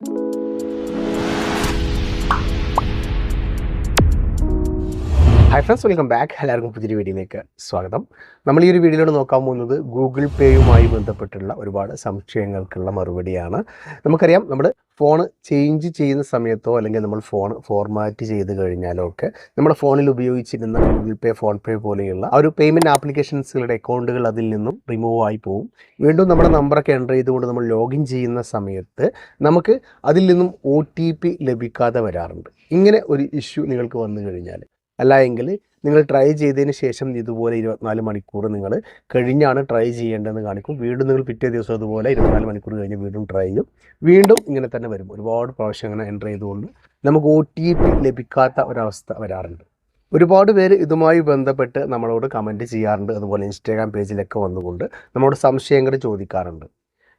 Hi friends welcome back എല്ലാവർക്കും പുതിയൊരു വീഡിയോയിലേക്ക് സ്വാഗതം. നമ്മൾ ഈ ഒരു വീഡിയോയിലൂടെ നോക്കാൻ പോകുന്നത് ഗൂഗിൾ പേയുമായി ബന്ധപ്പെട്ടുള്ള ഒരുപാട് സംശയങ്ങൾക്കുള്ള മറുപടിയാണ്. നമുക്കറിയാം നമ്മൾ ഫോൺ ചേഞ്ച് ചെയ്യുന്ന സമയത്തോ അല്ലെങ്കിൽ നമ്മൾ ഫോൺ ഫോർമാറ്റ് ചെയ്ത് കഴിഞ്ഞാലോ ഒക്കെ നമ്മുടെ ഫോണിൽ ഉപയോഗിച്ചിരുന്ന ഗൂഗിൾ പേ ഫോൺ പേ പോലെയുള്ള ആ ഒരു പേയ്മെന്റ് ആപ്ലിക്കേഷൻസുകളുടെ അക്കൗണ്ടുകൾ അതിൽ നിന്നും റിമൂവ് ആയി പോകും വീണ്ടും നമ്മുടെ നമ്പറൊക്കെ എന്റർ ചെയ്തുകൊണ്ട് നമ്മൾ ലോഗിൻ ചെയ്യുന്ന സമയത്ത് നമുക്ക് അതിൽ നിന്നും ഒ ലഭിക്കാതെ വരാറുണ്ട്. ഇങ്ങനെ ഒരു ഇഷ്യൂ നിങ്ങൾക്ക് വന്നു കഴിഞ്ഞാൽ അല്ല എങ്കിൽ നിങ്ങൾ ട്രൈ ചെയ്തതിന് ശേഷം ഇതുപോലെ ഇരുപത്തിനാല് മണിക്കൂർ നിങ്ങൾ കഴിഞ്ഞാണ് ട്രൈ ചെയ്യേണ്ടതെന്ന് കാണിക്കും. വീണ്ടും നിങ്ങൾ പിറ്റേ ദിവസം അതുപോലെ ഇരുപത്തിനാല് മണിക്കൂർ കഴിഞ്ഞ് വീണ്ടും ട്രൈ ചെയ്യും. വീണ്ടും ഇങ്ങനെ തന്നെ വരും. ഒരുപാട് പ്രാവശ്യം അങ്ങനെ എന്റർ ചെയ്തുകൊണ്ട് നമുക്ക് ഒ ടി പി ലഭിക്കാത്ത ഒരവസ്ഥ വരാറുണ്ട്. ഒരുപാട് പേര് ഇതുമായി ബന്ധപ്പെട്ട് നമ്മളോട് കമന്റ് ചെയ്യാറുണ്ട്. അതുപോലെ ഇൻസ്റ്റാഗ്രാം പേജിലൊക്കെ വന്നുകൊണ്ട് നമ്മളോട് സംശയങ്ങൾ ചോദിക്കാറുണ്ട്.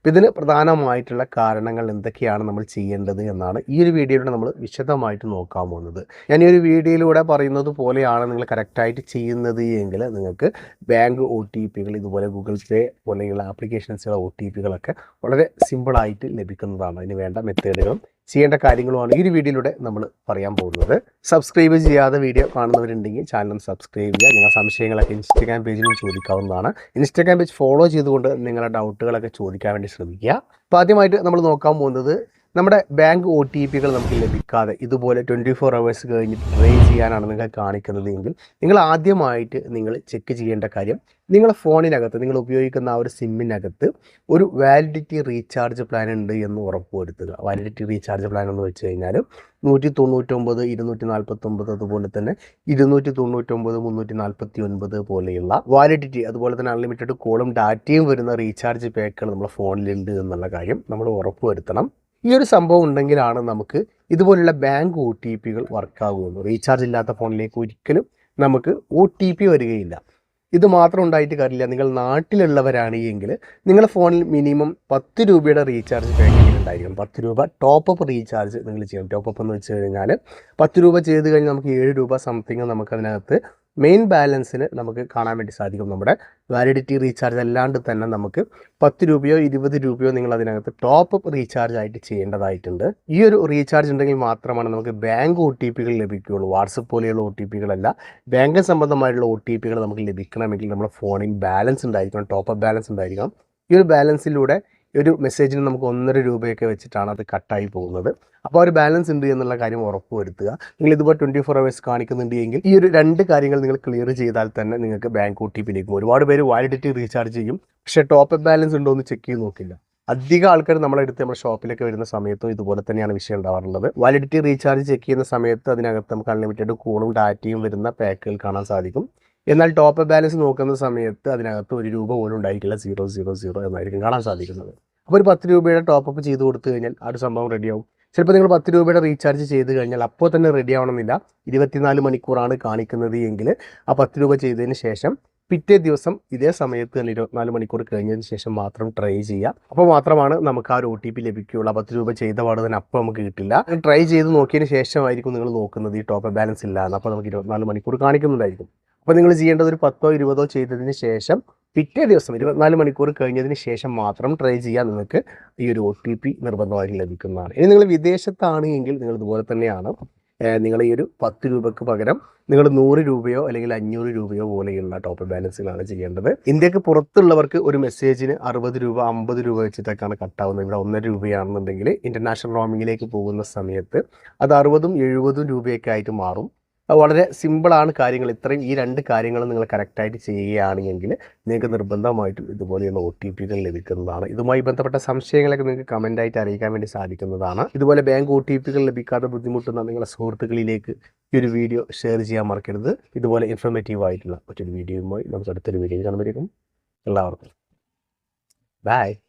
ഇതിന് പ്രധാനമായിട്ടുള്ള കാരണങ്ങൾ എന്തൊക്കെയാണ് നമ്മൾ ചെയ്യേണ്ടത് എന്നാണ് ഈ ഒരു വീഡിയോയിലൂടെ നമ്മൾ വിശദമായിട്ട് നോക്കാൻ പോകുന്നത്. ഞാൻ ഈ ഒരു വീഡിയോയിലൂടെ പറയുന്നത് പോലെയാണ് നിങ്ങൾ കറക്റ്റായിട്ട് ചെയ്യുന്നത് എങ്കിൽ നിങ്ങൾക്ക് ബാങ്ക് ഒ ടി പികൾ ഇതുപോലെ ഗൂഗിൾ പേ പോലെയുള്ള ആപ്ലിക്കേഷൻസുകൾ ഒ ടി പികളൊക്കെ വളരെ സിമ്പിളായിട്ട് ലഭിക്കുന്നതാണ്. അതിന് വേണ്ട മെത്തേഡുകളും ചെയ്യേണ്ട കാര്യങ്ങളുമാണ് ഈ ഒരു വീഡിയോയിലൂടെ നമ്മൾ പറയാൻ പോകുന്നത്. സബ്സ്ക്രൈബ് ചെയ്യാതെ വീഡിയോ കാണുന്നവരുണ്ടെങ്കിൽ ചാനൽ സബ്സ്ക്രൈബ് ചെയ്യുക. നിങ്ങൾ സംശയങ്ങളൊക്കെ ഇൻസ്റ്റാഗ്രാം പേജിലും ചോദിക്കാവുന്നതാണ്. ഇൻസ്റ്റാഗ്രാം പേജ് ഫോളോ ചെയ്തുകൊണ്ട് നിങ്ങളുടെ ഡൗട്ടുകളൊക്കെ ചോദിക്കാൻ വേണ്ടി ശ്രമിക്കുക. അപ്പോൾ ആദ്യമായിട്ട് നമ്മൾ നോക്കാൻ പോകുന്നത് നമ്മുടെ ബാങ്ക് ഒ ടി പികൾ നമുക്ക് ലഭിക്കാതെ ഇതുപോലെ ട്വന്റി ഫോർ അവേഴ്സ് കഴിഞ്ഞിട്ട് ട്രൈ ചെയ്യാനാണ് നിങ്ങൾ കാണിക്കുന്നത് എങ്കിൽ നിങ്ങൾ ആദ്യമായിട്ട് നിങ്ങൾ ചെക്ക് ചെയ്യേണ്ട കാര്യം നിങ്ങളുടെ ഫോണിനകത്ത് നിങ്ങൾ ഉപയോഗിക്കുന്ന ആ ഒരു സിമ്മിനകത്ത് ഒരു വാലിഡിറ്റി റീചാർജ് പ്ലാൻ ഉണ്ട് എന്ന് ഉറപ്പുവരുത്തുക വാലിഡിറ്റി റീചാർജ് പ്ലാൻ എന്ന് വെച്ച് കഴിഞ്ഞാൽ നൂറ്റി തൊണ്ണൂറ്റൊമ്പത് ഇരുന്നൂറ്റി നാൽപ്പത്തൊമ്പത് അതുപോലെ തന്നെ ഇരുന്നൂറ്റി തൊണ്ണൂറ്റൊമ്പത് മുന്നൂറ്റി നാൽപ്പത്തി ഒൻപത് പോലെയുള്ള വാലിഡിറ്റി അതുപോലെ തന്നെ അൺലിമിറ്റഡ് കോളും ഡാറ്റയും വരുന്ന റീചാർജ് പാക്കുകൾ നമ്മുടെ ഫോണിലുണ്ട് എന്നുള്ള കാര്യം നമ്മൾ ഉറപ്പുവരുത്തണം ഈ ഒരു സംഭവം ഉണ്ടെങ്കിലാണ് നമുക്ക് ഇതുപോലുള്ള ബാങ്ക് ഒ ടി പികൾ വർക്കാകുള്ളൂ റീചാർജ് ഇല്ലാത്ത ഫോണിലേക്ക് ഒരിക്കലും നമുക്ക് ഒ ടി പി വരികയില്ല. ഇത് മാത്രം ഉണ്ടായിട്ട് കാര്യമില്ല. നിങ്ങൾ നാട്ടിലുള്ളവരാണ് എങ്കിൽ നിങ്ങളുടെ ഫോണിൽ മിനിമം പത്ത് രൂപയുടെ റീചാർജ് പാക്കേജ് ഉണ്ടായിരിക്കും. പത്ത് രൂപ ടോപ്പ് അപ്പ് റീചാർജ് നിങ്ങൾ ചെയ്യണം. ടോപ്പ് അപ്പ് എന്ന് വെച്ച് കഴിഞ്ഞാൽ പത്ത് രൂപ ചെയ്ത് കഴിഞ്ഞാൽ നമുക്ക് ഏഴ് രൂപ സംതിങ് നമുക്ക് അതിനകത്ത് മെയിൻ ബാലൻസിന് നമുക്ക് കാണാൻ വേണ്ടി സാധിക്കും നമ്മുടെ വാലിഡിറ്റി റീചാർജ് അല്ലാണ്ട് തന്നെ നമുക്ക് പത്ത് രൂപയോ ഇരുപത് രൂപയോ നിങ്ങൾ അതിനകത്ത് ടോപ്പ് അപ്പ് റീചാർജ് ആയിട്ട് ചെയ്യേണ്ടതായിട്ടുണ്ട്. ഈ ഒരു റീചാർജ് ഉണ്ടെങ്കിൽ മാത്രമാണ് നമുക്ക് ബാങ്ക് ഒ ടി പികൾ ലഭിക്കുകയുള്ളൂ. വാട്സപ്പ് പോലെയുള്ള ഒ ടി പികളല്ല ബാങ്ക് സംബന്ധമായിട്ടുള്ള ഒ ടി പികൾ നമുക്ക് ലഭിക്കണമെങ്കിൽ നമ്മുടെ ഫോണിൽ ബാലൻസ് ഉണ്ടായിരിക്കണം ടോപ്പ് അപ്പ് ബാലൻസ് ഉണ്ടായിരിക്കണം. ഈ ഒരു ബാലൻസിലൂടെ ഒരു മെസ്സേജിന് നമുക്ക് ഒന്നര രൂപയൊക്കെ വെച്ചിട്ടാണ് അത് കട്ടായി പോകുന്നത്. അപ്പോൾ ഒരു ബാലൻസ് ഉണ്ട് എന്നുള്ള കാര്യം ഉറപ്പ് വരുത്തുക. നിങ്ങൾ ഇതുപോലെ ട്വന്റി ഫോർ അവേഴ്സ് കാണിക്കുന്നുണ്ട് എങ്കിൽ ഈ ഒരു രണ്ട് കാര്യങ്ങൾ നിങ്ങൾ ക്ലിയർ ചെയ്താൽ തന്നെ നിങ്ങൾക്ക് ബാങ്ക് ഒ ടി ഒരുപാട് പേര് വാലിഡിറ്റി റീചാർജ് ചെയ്യും. പക്ഷേ ടോപ്പ് അപ്പ് ബാലൻസ് ഉണ്ടോ എന്ന് ചെക്ക് ചെയ്ത് നോക്കില്ല. അധികം ആൾക്കാർ നമ്മുടെ അടുത്ത് നമ്മുടെ ഷോപ്പിലൊക്കെ വരുന്ന സമയത്തും ഇതുപോലെ തന്നെയാണ് വിഷയം ഉണ്ടാവാറുള്ളത്. വാലിഡിറ്റി റീചാർജ് ചെക്ക് ചെയ്യുന്ന സമയത്ത് അതിനകത്ത് നമുക്ക് അൺലിമിറ്റഡ് കോളും ഡാറ്റയും വരുന്ന പാക്കുകൾ കാണാൻ സാധിക്കും. എന്നാൽ ടോപ്പ് ബാലൻസ് നോക്കുന്ന സമയത്ത് അതിനകത്ത് ഒരു രൂപ പോലും ഉണ്ടായിരിക്കില്ല സീറോ സീറോ സീറോ എന്നായിരിക്കും കാണാൻ സാധിക്കുന്നത്. അപ്പോൾ ഒരു പത്ത് രൂപയുടെ ടോപ്പ് അപ്പ് ചെയ്ത് കൊടുത്തു കഴിഞ്ഞാൽ ആ ഒരു സംഭവം റെഡിയാവും ചിലപ്പോൾ നിങ്ങൾ പത്ത് രൂപയുടെ റീചാർജ് ചെയ്ത് കഴിഞ്ഞാൽ അപ്പോൾ തന്നെ റെഡി ആവണമെന്നില്ല. ഇരുപത്തിനാല് മണിക്കൂറാണ് കാണിക്കുന്നത് എങ്കിൽ ആ പത്ത് രൂപ ചെയ്തതിന് ശേഷം പിറ്റേ ദിവസം ഇതേ സമയത്ത് തന്നെ ഇരുപത്തിനാല് മണിക്കൂർ കഴിഞ്ഞതിന് ശേഷം മാത്രം ട്രൈ ചെയ്യുക അപ്പോൾ മാത്രമാണ് നമുക്ക് ആ ഒരു ഒ ടി പി ലഭിക്കുകയുള്ളൂ. പത്ത് രൂപ ചെയ്ത പാട് തന്നെ അപ്പോൾ നമുക്ക് കിട്ടില്ല. ട്രൈ ചെയ്ത് നോക്കിയതിന് ശേഷമായിരിക്കും നിങ്ങൾ നോക്കുന്നത് ഈ ടോപ്പ് ബാലൻസ് ഇല്ല അപ്പോൾ നമുക്ക് ഇരുപത്തിനാല് മണിക്കൂർ കാണിക്കുന്നുണ്ടായിരിക്കും അപ്പോൾ നിങ്ങൾ ചെയ്യേണ്ടത് ഒരു പത്തോ ഇരുപതോ ചെയ്തതിന് ശേഷം പിറ്റേ ദിവസം ഇരുപത്തിനാല് മണിക്കൂർ കഴിഞ്ഞതിന് ശേഷം മാത്രം ട്രൈ ചെയ്യാൻ നിങ്ങൾക്ക് ഈ ഒരു ഒ ടി പി നിർബന്ധമായിട്ട് ലഭിക്കുന്നതാണ്. ഇനി നിങ്ങൾ വിദേശത്താണ് എങ്കിൽ നിങ്ങൾ ഇതുപോലെ തന്നെയാണ്. നിങ്ങൾ ഈ ഒരു പത്ത് രൂപയ്ക്ക് പകരം നിങ്ങൾ നൂറ് രൂപയോ അല്ലെങ്കിൽ അഞ്ഞൂറ് രൂപയോ പോലെയുള്ള ടോപ്പ് ബാലൻസുകളാണ് ചെയ്യേണ്ടത്. ഇന്ത്യയ്ക്ക് പുറത്തുള്ളവർക്ക് ഒരു മെസ്സേജിന് അറുപത് രൂപ അമ്പത് രൂപ വെച്ചിട്ടൊക്കെയാണ് കട്ടാവുന്നത്. ഇവിടെ ഒന്നര രൂപയാണെന്നുണ്ടെങ്കിൽ ഇന്റർനാഷണൽ റോമിങ്ങിലേക്ക് പോകുന്ന സമയത്ത് അത് അറുപതും എഴുപതും രൂപയൊക്കെ ആയിട്ട് മാറും. വളരെ സിമ്പിളാണ് കാര്യങ്ങൾ. ഇത്രയും ഈ രണ്ട് കാര്യങ്ങളും നിങ്ങൾ കറക്റ്റായിട്ട് ചെയ്യുകയാണെങ്കിൽ നിങ്ങൾക്ക് നിർബന്ധമായിട്ടും ഇതുപോലെയുള്ള ഒ ടി പികൾ ലഭിക്കുന്നതാണ്. ഇതുമായി ബന്ധപ്പെട്ട സംശയങ്ങളൊക്കെ നിങ്ങൾക്ക് കമന്റായിട്ട് അറിയിക്കാൻ വേണ്ടി സാധിക്കുന്നതാണ്. ഇതുപോലെ ബാങ്ക് ഒ ടി പികൾ ലഭിക്കാതെ ബുദ്ധിമുട്ടുന്ന നിങ്ങളുടെ സുഹൃത്തുക്കളിലേക്ക് ഈ ഒരു വീഡിയോ ഷെയർ ചെയ്യാൻ മറക്കരുത്. ഇതുപോലെ ഇൻഫോർമേറ്റീവ് ആയിട്ടുള്ള മറ്റൊരു വീഡിയോയുമായി നമുക്ക് അടുത്തൊരു വീഡിയോയിൽ കാണുമ്പോഴേക്കും എല്ലാവർക്കും. ബൈ